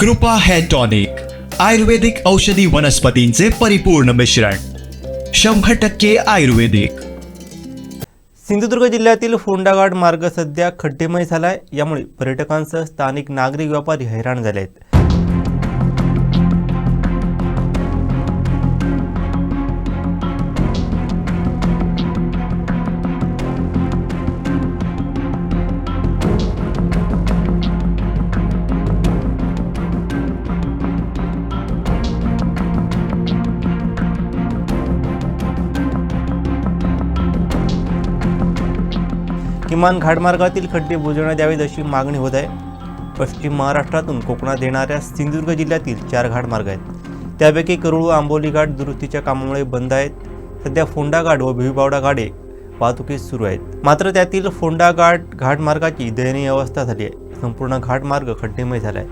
कृपा hair tonic आयुर्वेदिक औषधी वनस्पतींचे परिपूर्ण मिश्रण शंभर टक्के आयुर्वेदिक. सिंधुदुर्ग जिल्ह्यातील फोंडाघाट मार्ग सध्या खड्डेमय झाला आहे यामुळे पर्यटकांसह स्थानिक नागरिक व्यापारी हैराण झाले आहेत किमान घाटमार्गातील खड्डे बुजवण्यात यावेत अशी मागणी होत आहे. पश्चिम महाराष्ट्रातून कोकणात येणाऱ्या सिंधुदुर्ग जिल्ह्यातील चार घाटमार्ग आहेत. त्यापैकी करुळू आंबोली घाट दुरुस्तीच्या कामामुळे बंद आहेत. सध्या फोंडा घाट व भिवबावडा घाटे वाहतुकीस सुरू आहेत. मात्र त्यातील फोंडा घाट घाटमार्गाची दयनीय अवस्था झाली आहे. संपूर्ण घाटमार्ग खड्डेमय झाला आहे.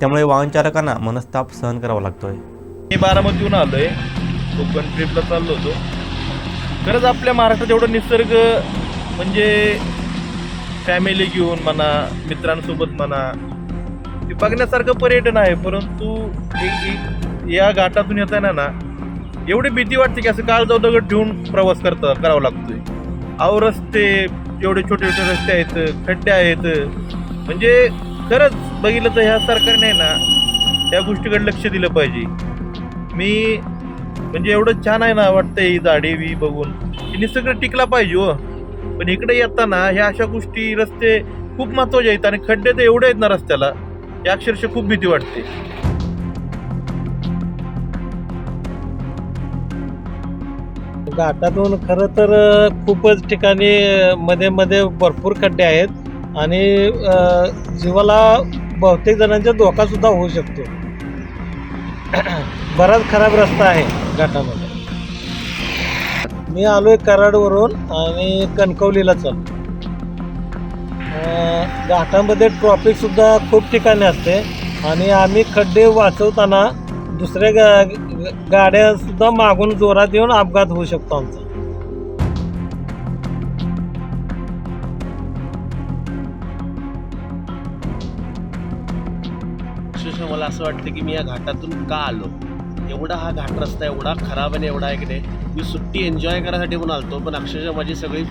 त्यामुळे वाहनचालकांना मनस्ताप सहन करावा लागतोय. मी बारामतीहून आलोय. कोकण ट्रिपला चाललो होतो. खरंच आपल्या महाराष्ट्रात एवढं निसर्ग म्हणजे फॅमिली घेऊन म्हणा मित्रांसोबत म्हणा ते बघण्यासारखं पर्यटन आहे परंतु एक- या घाटातून येताना ना एवढी भीती वाटते की असं काळ जाऊ दगड ठेवून प्रवास करता करावा लागतोय. अहो रस्ते एवढे छोटे छोटे रस्ते आहेत खड्डे आहेत. म्हणजे खरंच बघितलं तर ह्या सरकारने ना त्या गोष्टीकडे लक्ष दिलं पाहिजे. मी म्हणजे एवढं छान आहे ना वाटतंय ही झाडे बी बघून. की निसर्ग टिकला पाहिजे हो. पण इकडे येताना ह्या अशा गोष्टी रस्ते खूप महत्त्वाचे आहेत आणि खड्डे तर एवढे आहेत ना रस्त्याला या अक्षरशः खूप भीती वाटते. घाटातून खरं तर खूपच ठिकाणी मध्ये मध्ये भरपूर खड्डे आहेत आणि जीवाला बहुतेक जणांचा धोका सुद्धा होऊ शकतो. बराच खराब रस्ता आहे घाटामध्ये. मी आलोय कराडवरून आणि कणकवलीला चाललो घाटामध्ये ट्रॉफिकसुद्धा खूप ठिकाणी असते आणि आम्ही खड्डे वाचवताना दुसऱ्या गा गाड्यासुद्धा मागून जोरात येऊन अपघात होऊ शकतो आमचा. मला असं वाटतं की मी या घाटातून का आलो? एवढा हा घाट रस्ता एवढा खराब आणि एवढा आहे की नाही मी सुट्टी एन्जॉय करायसाठी पण आलतो पण अक्षरशः माझी सगळी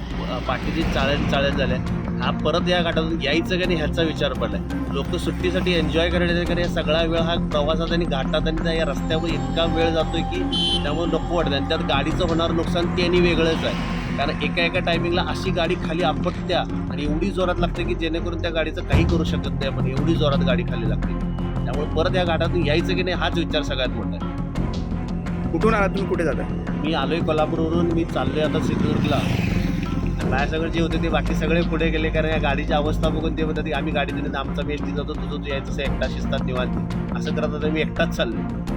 पाठीची चाळण चाळण झाल्या हा परत या घाटातून यायचं का नाही ह्याचा विचार पडलाय. लोक सुट्टीसाठी एन्जॉय करायला कारण या सगळा वेळ हा प्रवासात आणि घाटात आणि त्या या रस्त्यावर इतका वेळ जातोय की त्यामुळे नको वाटतं आणि त्यात गाडीचं होणार नुकसान ते आणि वेगळंच आहे. कारण एका एका टायमिंगला अशी गाडी खाली आपटत्या आणि एवढी जोरात लागते की जेणेकरून त्या गाडीचं काही करू शकत नाही आपण. एवढी जोरात गाडी खाली लागते. त्यामुळे परत या घाटातून यायचं की नाही हाच विचार सगळ्यात मोठा आहे. कुठून आला तुम्ही? कुठे जाता मी आलोय कोल्हापूरवरून मी चाललोय आता सिंधुदुर्गला. माझ्या सगळं जे होते ते बाकी सगळे पुढे गेले कारण या गाडीची अवस्था बघून ते म्हणतात की आम्ही गाडी दिली आमचा मी एसटी जातो तुझं तू यायचं एकटा शिस्तात निवांत. असं करत होतं मी एकटाच चाललो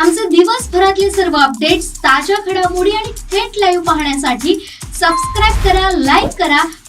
आमचे दिवसभरातले सर्व अपडेट्स ताज्या घडामोडी आणि थेट लाईव्ह पाहण्यासाठी सबस्क्राईब करा लाईक करा